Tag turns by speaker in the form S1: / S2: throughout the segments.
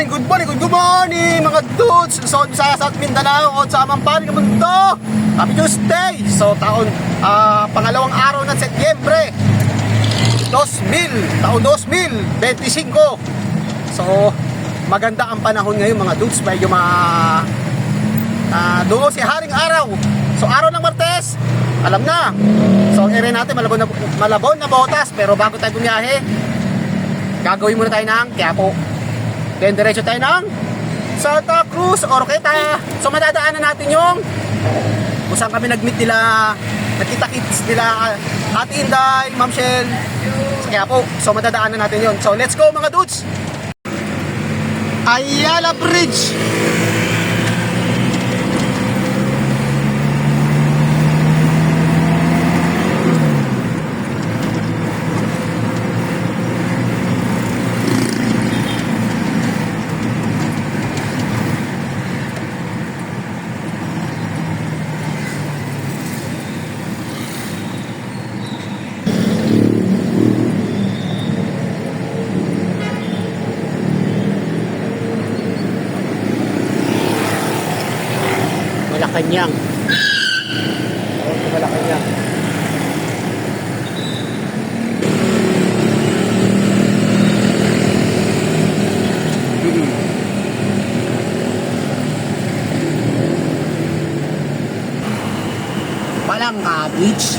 S1: morning, good morning, good morning mga dudes Bisaya sa Mindanao o sa amang panig ng mundo. Happy Tuesday! So taon, ah, pangalawang araw ng Setyembre 2000, taon 2025. So maganda ang panahon ngayon mga dudes, medyo ma ah, doon si Haring Araw. So araw ng Martes, alam na. So ang area natin malabon na, malabon na botas pero bago tayo bumiyahe, gagawin muna tayo ng Quiapo. Then diretso tayo ng Santa Cruz, Oroqueta. So madadaanan natin yung kung saan kami nag-meet nila, nakita-kits nila Ate Inday, Ma'am Shell, sa Quiapo. So madadaanan natin yon. So let's go mga dudes! Ayala Bridge! Palangka Beach.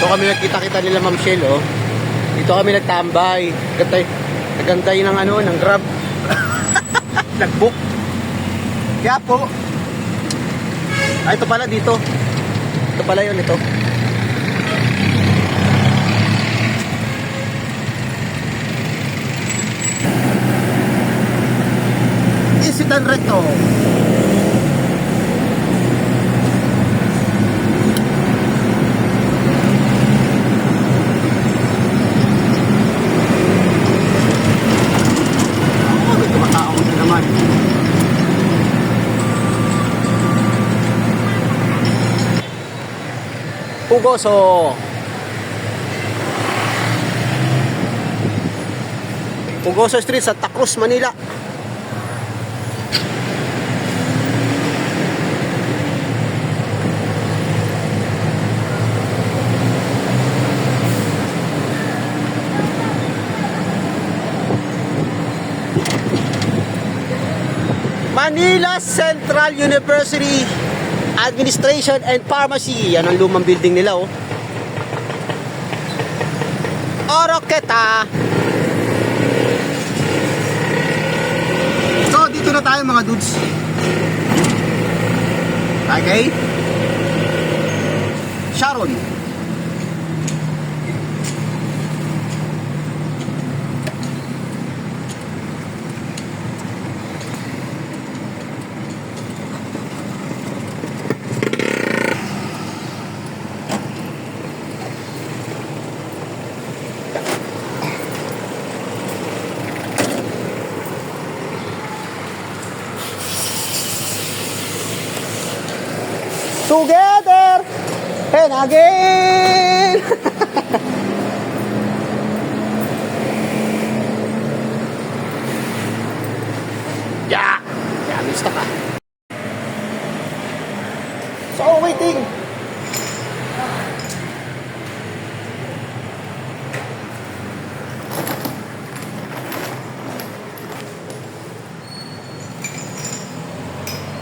S1: Ito kami nagkita-kita nila Ma'am Shell, oh. Dito kami nagtambay. Gantay, nagantay ng ano, ng grab. Nagbook. Kaya po. Ah, ito pala dito. Ito pala yun, ito. Na naman. Pugoso. Pugoso Street, Santa Cruz, Manila. Manila Central University Administration and Pharmacy. Yan ang lumang building nila, oh. Oroqueta. So, dito na tayo mga dudes. Okay? Sharon. And again. yeah. Yeah, gusto ka. So, waiting.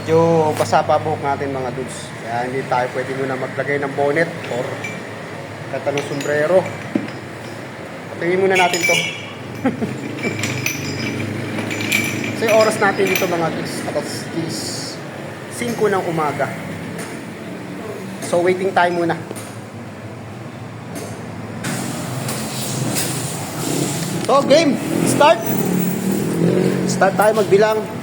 S1: Yung basa pa buhok natin mga dudes. Kaya hindi tayo pwede muna maglagay ng bonnet or kata ng sombrero. Tingin muna natin to. Kasi oras natin dito mga dudes, is 5 ng umaga. So waiting time muna. So game, start! Start tayo magbilang.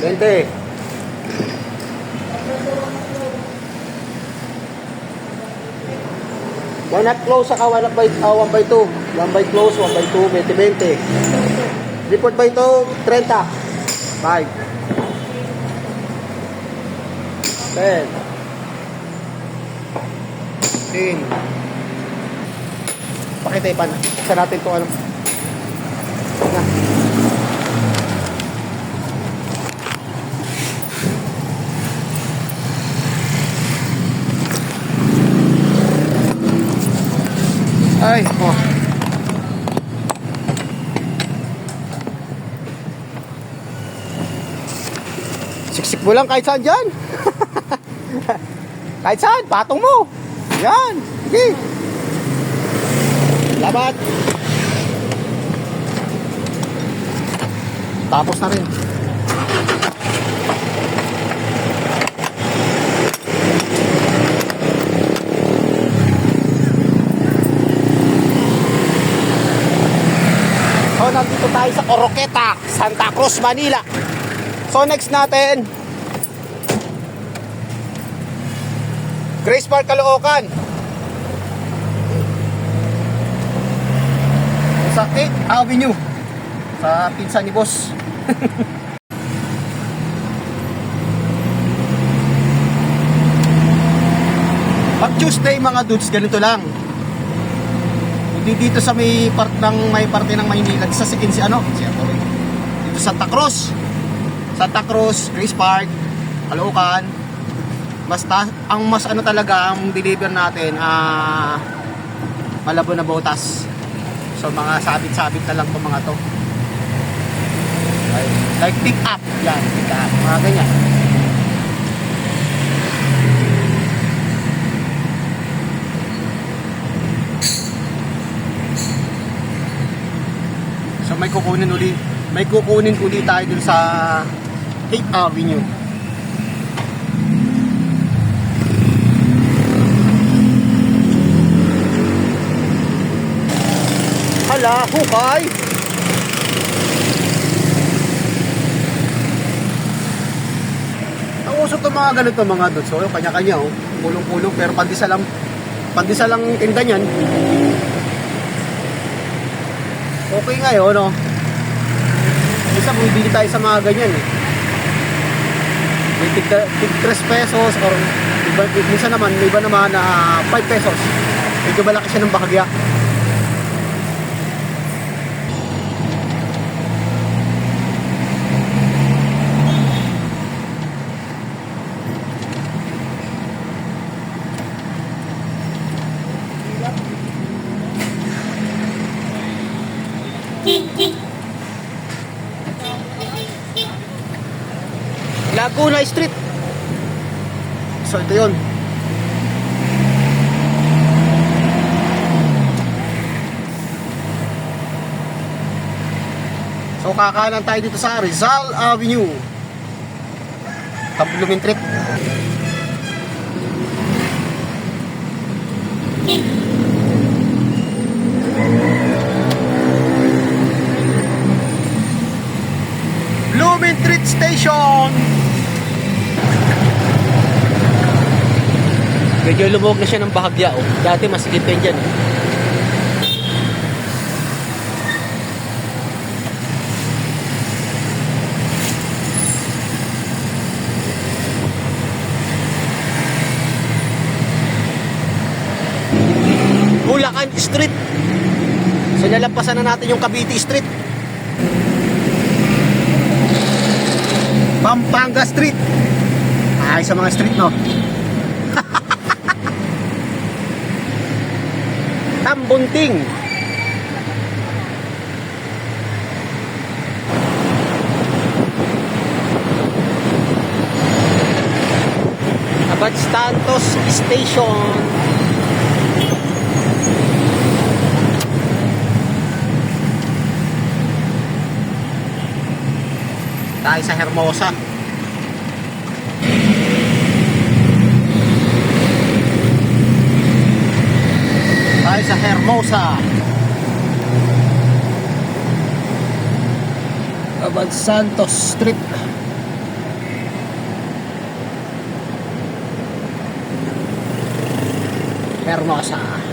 S1: 20. Why not close saka 1 by, ah, uh, 1 by 2? 1 by close, 1 by 2, 20, 20. Report by 2, 30. 5. 10. 15. Pakita ipan. Isa natin ito ano. Ay, oh. Siksik mo lang kahit saan dyan. kahit saan, patong mo. Yan. Sige. Labat. Tapos na rin. So, nandito tayo sa Oroqueta, Santa Cruz, Manila. So, next natin, Grace Park, Caloocan. Sa 8th Avenue. Sa pinsa ni Boss. Pag Tuesday mga dudes, ganito lang. Dito sa may part ng may parte ng Maynila, sa si si ano, si. Dito sa Cruz. Santa Cruz, Grace Park, Caloocan. Basta ang mas ano talaga ang deliver natin ah malabo na botas. So mga sabit-sabit na lang 'tong mga to. Like, like pick up, yan, pick up, mga ganyan. So may kukunin uli, may kukunin uli tayo dun sa 8th Avenue. Hala, hukay! Ang uso to mga ganito mga dots, so kanya-kanya oh, pulong-pulong pero pandisa lang pandisa lang tinda niyan. Okay ngayon, no? Isa bumibili tayo sa mga ganyan eh. May tig, tig 3 pesos or iba, minsan naman, may iba naman na 5 pesos. Medyo malaki siya ng bahagya. Laguna Street. Ito yun. So kakanan tayo dito sa Rizal Avenue. Tampulungin trip. Blooming Treat Station. Medyo lumog na siya ng bahagya oh. Dati masikip yan dyan. eh. Bulacan Street. So nalampasan na natin yung Cavite Street. Pampanga Street. Ay, sa mga street, no? Tambunting. Abad Santos Station. Tayo sa Hermosa. Sa Hermosa. Abad Santos Street. Hermosa.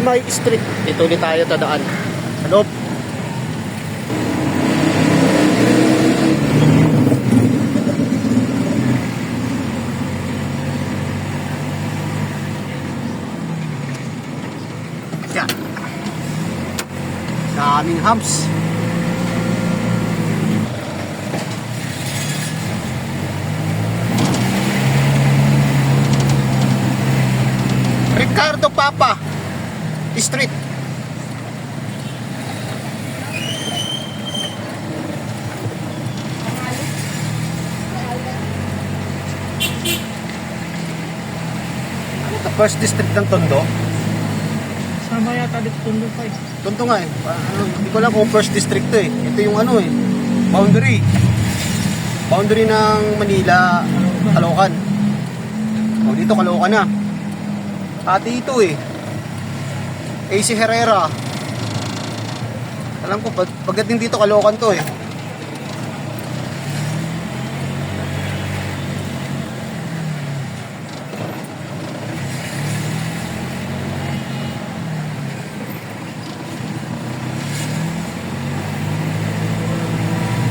S1: Limay Street. Dito ulit tayo tadaan. Sa loob. Yan. Daming hams. Ricardo Papa Street. Ano to? First district ng Tondo?
S2: Sama yata dito tundo pa eh.
S1: Tondo nga eh. Pa- Ano, hindi ko alam kung first district to eh. Ito yung ano eh. Boundary. Boundary ng Manila, Caloocan. O dito Caloocan na. Pati ito eh. AC Herrera. Alam ko, pag, pagdating dito Caloocan to eh.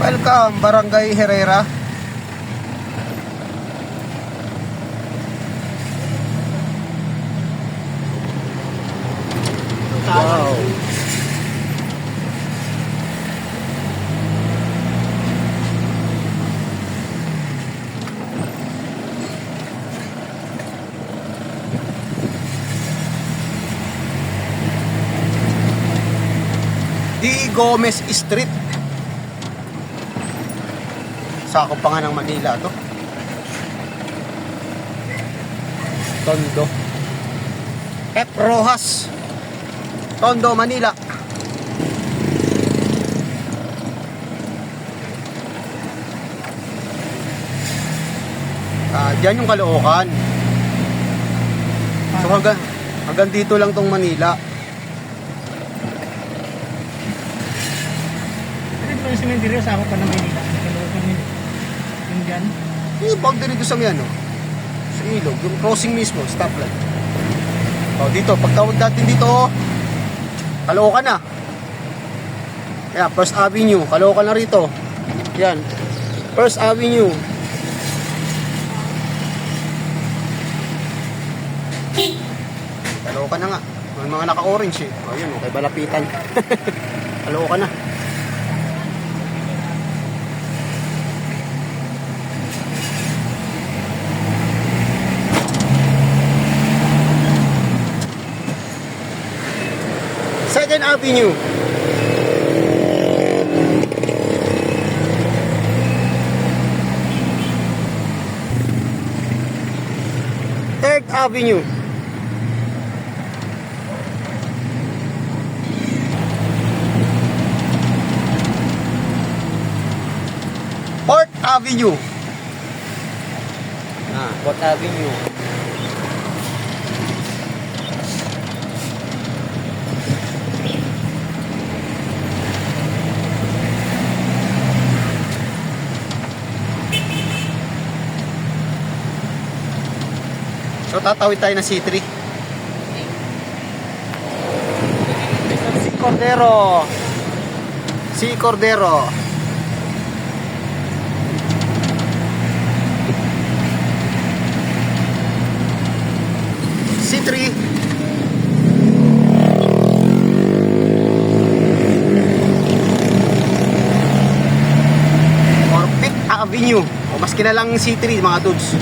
S1: Welcome, Barangay Herrera. Gomez Street. Sakop pa nga ng Manila to. Tondo. F. Rojas. Tondo, Manila. Ah, diyan yung Caloocan. So hanggang, hanggang dito lang tong Manila.
S2: Ano ito yung cemetery sa ako pa ng Manila. Nagkalookan nila. Yung dyan.
S1: Yung boundary doon sa may ano, sa ilog, yung crossing mismo, stoplight. O, dito, pagtawag natin dito, oh, Caloocan na. Yan, First Avenue, Caloocan na rito. Yan, First Avenue. Caloocan na nga. May mga naka-orange eh. O, yun, okay, balapitan. Caloocan na. Second Avenue. Third Avenue. Fourth Avenue. Ah, Fourth Avenue. Tatawid tayo ng C3. Si Cordero. Si Cordero. C3. Avenue. O mas kilalang C3 mga dudes.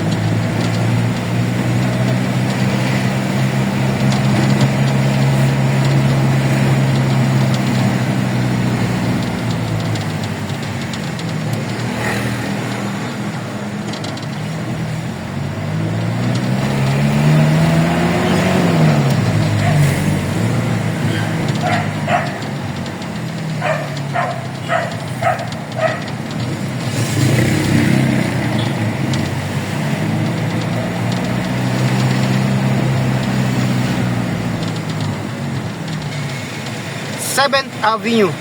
S1: Seventh Avenue.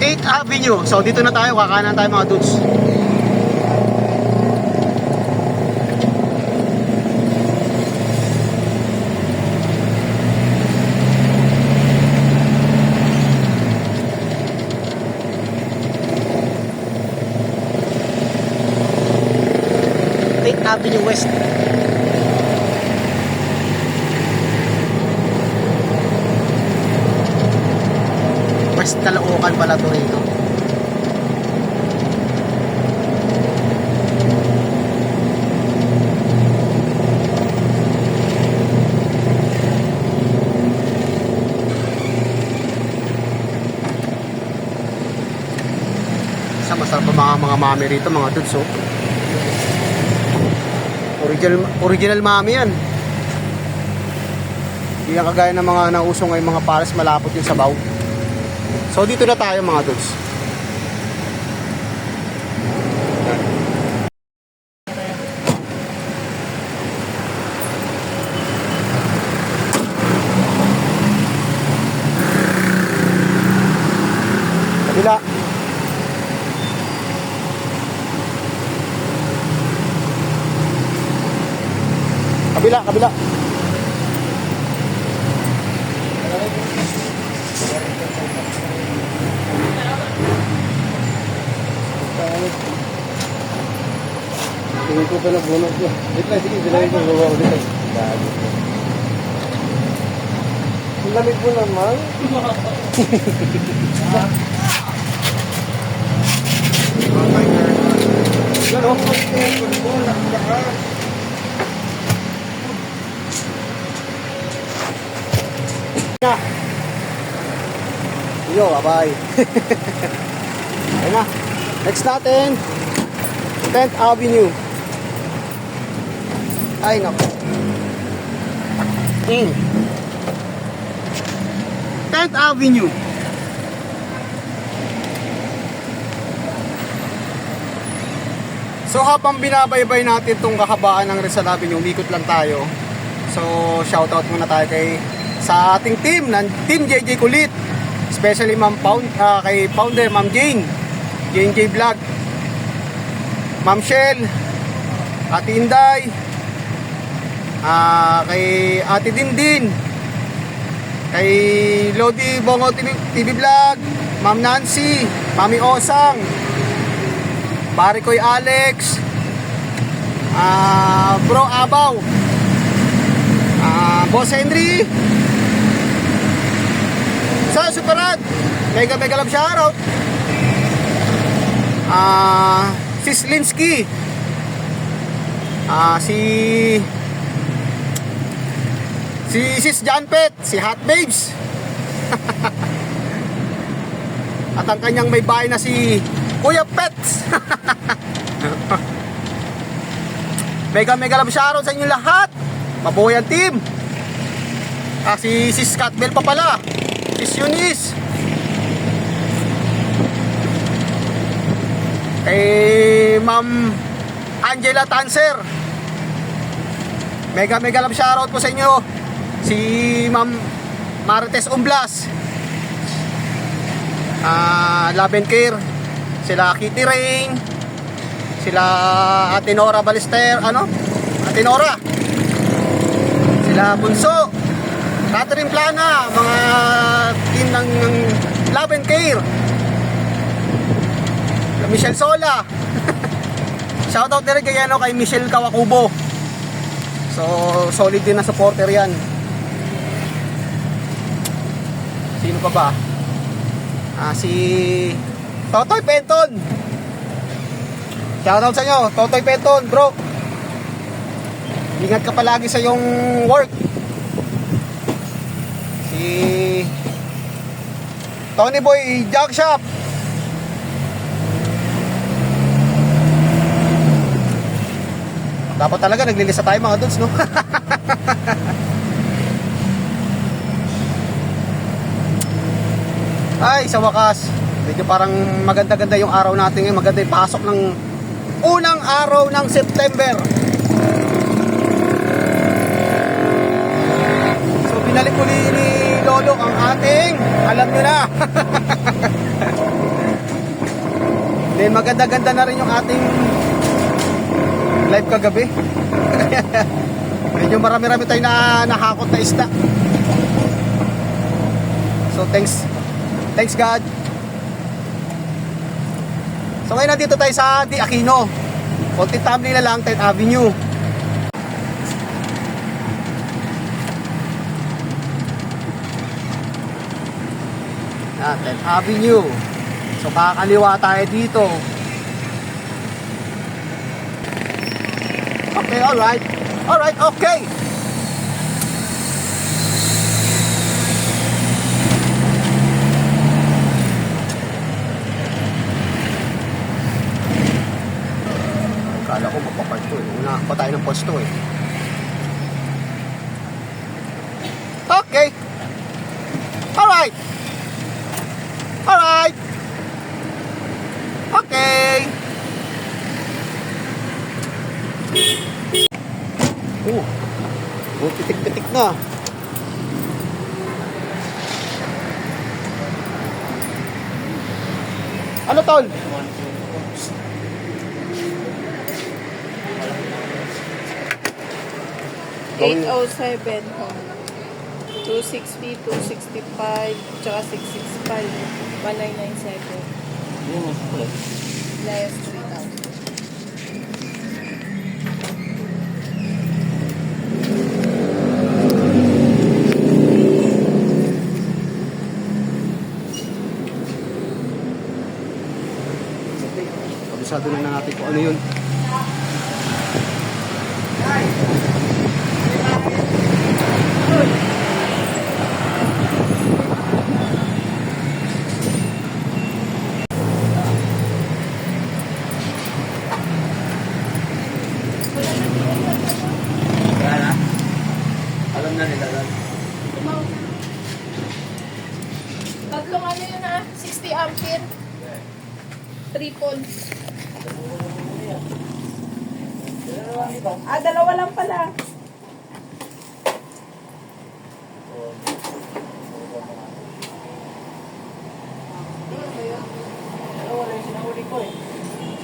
S1: Eighth Avenue. So dito na tayo, kakanan tayo mga dudes. Avenue West. West Caloocan pala to rito. Pa mga mga mami rito, mga dudes, oh. Original, original mami yan. Hindi yan kagaya ng mga nauso ngayon mga pares malapot yung sabaw. So dito na tayo mga dudes. Kabila. Kabila, kabila.
S3: Tingin ko pa nabunod ko. Wait lang, sige, bilangin ko gawa ulit. Gago. Ang lamig mo naman. Yan o, tingin ko mo,
S1: Na. Yo, bye. Ayun na. Next natin. 10th Avenue. Ay, naku. Mm. 10th Avenue. So habang binabaybay natin itong kahabaan ng Rizal Avenue, umikot lang tayo. So shoutout muna tayo kay sa ating team ng Team JJ Kulit. Especially Ma'am Pound, ah, kay founder Ma'am Jane. Jane Vlog. Ma'am Shell. Ate Inday. Ah, kay Ate Dindin. Kay Lodi Bongo TV, TV Vlog. Ma'am Nancy. Mami Osang. Pare ko'y Alex. Ah, Bro Abaw. Ah, Boss Henry. Sa Superad. Mega mega love shoutout. Ah, si Slinsky. Ah, si si Sis John Pet, si Hot Babes. At ang kanyang may bahay na si Kuya Pets. mega mega love shoutout sa inyo lahat. Mabuhay ang team. Ah, si, si Scott Bell pa pala. Eunice. Kay Ma'am Angela Tanser. Mega mega love shoutout po sa inyo. Si Ma'am Marites Umblas. Ah, Love and Care. Sila Kitty Rain. Sila Ate Nora Balister, ano? Ate Nora. Sila Bunso. Catherine Plana, mga team ng, Love and Michelle Sola. Shoutout rin kay, ano, kay Michelle Kawakubo. So, solid din na supporter yan. Sino pa ba? Ah, si Totoy Penton. Shoutout sa inyo, Totoy Penton, bro. Ingat ka palagi sa yung work. Si Tony Boy Jog Shop. Dapat talaga naglilista tayo mga dudes, no? Ay, sa wakas, medyo parang maganda-ganda yung araw natin ngayon. Maganda yung pasok ng unang araw ng September. So, binalik uli ni Lolo ang ating, alam nyo na. Then, maganda-ganda na rin yung ating live kagabi. Medyo marami-rami tayo na nahakot na isda. So, thanks. Thanks God. So ngayon nandito tayo sa Di Aquino. Konti tumbling na lang, 10th Avenue. Avenue. So kakaliwa tayo dito. Okay, alright. Alright, okay. Kala ko magpapark to eh. Una pa tayo ng posto eh. Okay. Alright. Alright. Okay. Oh. Oh, pitik-pitik na. Ano tol?
S4: 807 ho. 260, 265, tsaka 665, 1997. Less 3,000.
S1: Kabisado lang na natin kung ano yun. Alam na nila lang.
S4: Tatlong ano yun ah? 60 ampere. Triple. Ah, dalawa lang pala.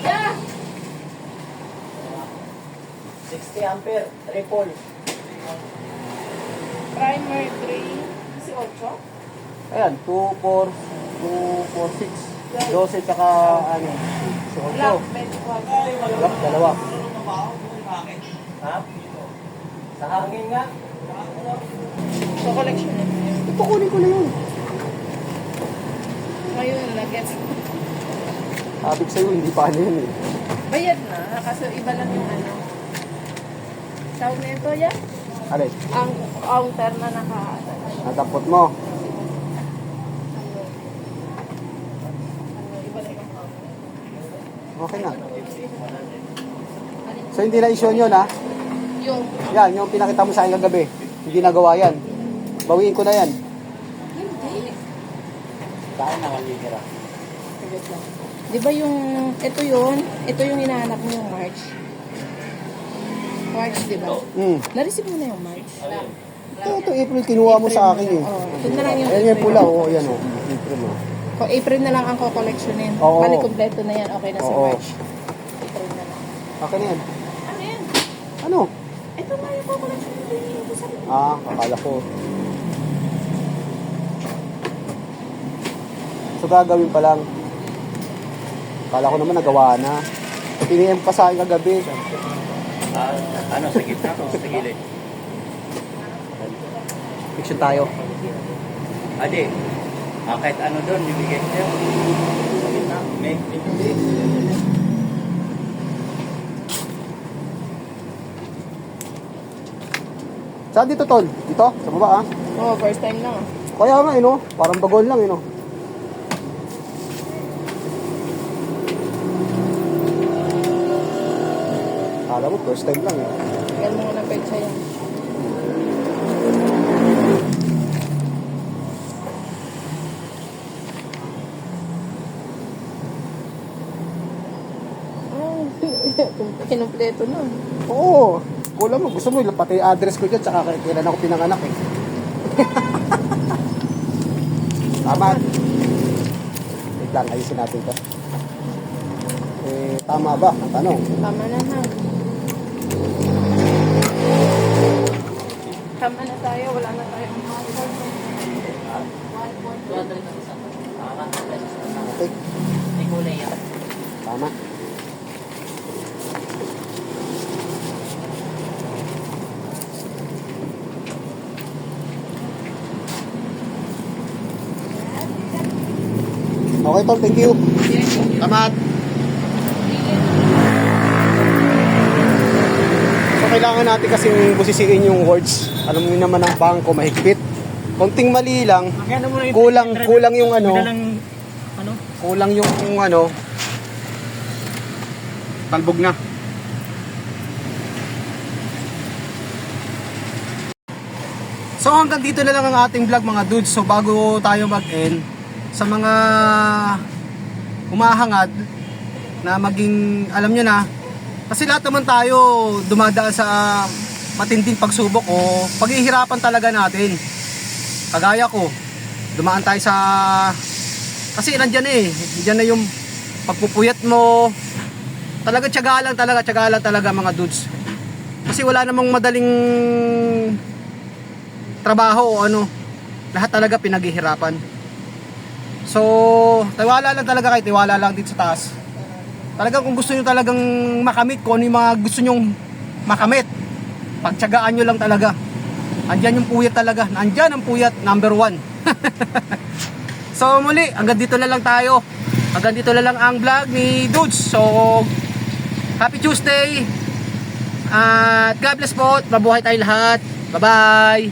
S4: Yeah.
S1: 60 ampere, triple.
S4: Primer 3. Si 8.
S1: Ayan, 2, 4, 2, 4, 6. 12 tsaka ano, si
S4: Black,
S1: 8.
S4: 24.
S1: Black, dalawa.
S3: Ha? Sa hangin nga.
S4: So, collection na yun.
S1: Ito kunin ko na yun.
S4: Ngayon, nag-gets.
S1: Sabi ko sa'yo, hindi pa ano yun eh.
S4: Bayad na. Kaso iba lang yung ano. Tawag na ito, ya?
S1: Alin,
S4: Ang counter na naka...
S1: natapot mo. Okay na. So hindi na issue yun ha?
S4: Yung...
S1: Yan, yung pinakita mo sa akin kagabi. Hindi nagawa yan. Bawiin ko na yan.
S4: Hindi.
S3: Saan nakalitira?
S4: Di ba yung... Ito yun. Ito yung hinahanap mo yung March. March, di ba?
S1: Hmm.
S4: Na-receive mo na yung March.
S1: Ito, ito April, kinuha mo sa akin eh.
S4: Oo. Ito na lang yung
S1: Ayan yung pula, oh, yan oh. April oh.
S4: Kung April na lang ang ko-collectionin.
S1: Oo.
S4: Bali, kompleto na yan. Okay na si
S1: Oo.
S4: March. April na lang.
S1: Akin yan.
S4: Ano yan?
S1: Ano?
S4: Ito nga yung ko-collectionin din yung sa
S1: Ah, akala ko. So gagawin pa lang. Kala ko naman nagawa na. Piniem pa sa akin kagabi.
S3: Ah, ano, sa gitna o sa gilid?
S1: Fiction tayo.
S3: Adi, ah, kahit ano doon, bibigay sa'yo. Sa gitna, may hindi.
S1: Saan dito, Tol? Dito? Sa baba, ah?
S4: Oo, first time lang.
S1: Kaya nga, eh, no? Parang bagol lang, eh, Kala mo, first time lang, eh.
S4: Tagal mo nga ng petsa yan. Kinumpleto na.
S1: Oo. Kulang mo. Gusto mo, pati address ko dyan, tsaka kailan ako pinanganak, eh. tama. Wait lang, ayusin natin to. Eh, tama ba? Ang tanong.
S4: Tama na ha. Tama na tayo, wala na tayong
S1: Okay. Tama. Okay, Tol. Thank you. Tamat. Kailangan natin kasing busisiin yung words. Alam mo naman ang bangko, mahigpit. Konting mali lang,
S2: yung
S1: Kulang-
S2: driver.
S1: kulang yung ano.
S2: Kulang, ano?
S1: yung ano, talbog na. So hanggang dito na lang ang ating vlog mga dudes. So bago tayo mag-end, sa mga humahangad na maging, alam nyo na, kasi lahat naman tayo dumadaan sa matinding pagsubok o paghihirapan talaga natin. Kagaya ko, dumaan tayo sa kasi nandyan eh, nandyan na yung pagpupuyat mo. Talaga tiyaga lang talaga, tiyaga lang talaga mga dudes. Kasi wala namang madaling trabaho o ano. Lahat talaga pinaghihirapan. So, tiwala lang talaga kayo, tiwala lang dito sa taas. Talagang kung gusto nyo talagang makamit, kung ano yung mga gusto nyong makamit, pagtyagaan nyo lang talaga. Andyan yung puyat talaga. Andyan ang puyat, number one. So muli, hanggang dito na lang tayo. Hanggang dito na lang ang vlog ni Dudes. So, happy Tuesday. At God bless po. Mabuhay tayong lahat. Bye-bye.